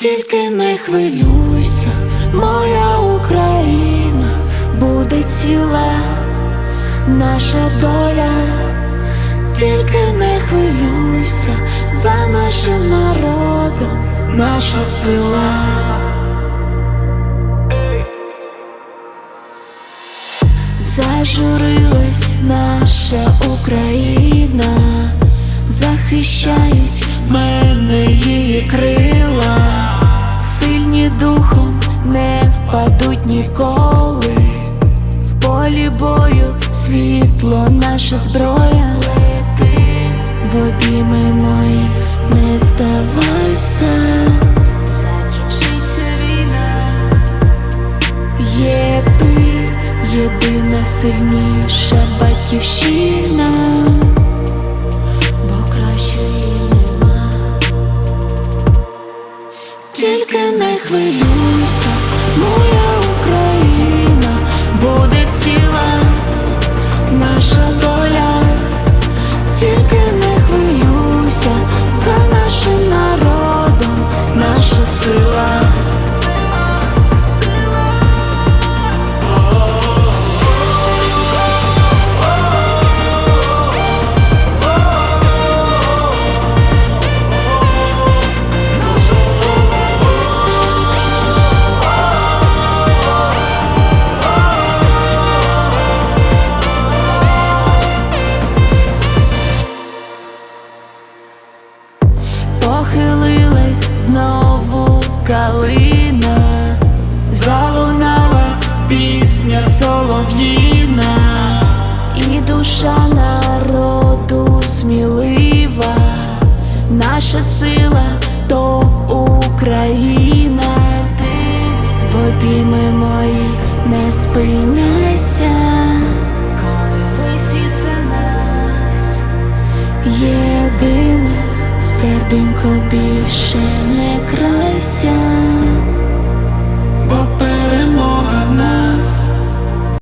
Тільки не хвилюйся, моя Україна буде ціла, наша доля, тільки не хвилюйся за нашим народом, наша сила. Зажурилась наша Україна, захищають мене її крила, впадуть ніколи. В полі бою світло наша зброя лети, в обійми мої не здавайся, закінчиться війна. Є ти, єдина сильніша батьківщина. Тільки не хвилюйся, моя Україна буде ціла, Похилилась знову калина, залунала пісня солов'їна, і душа народу смілива, наша сила то Україна, в обійми мої не спиняйся, Серденько більше не край.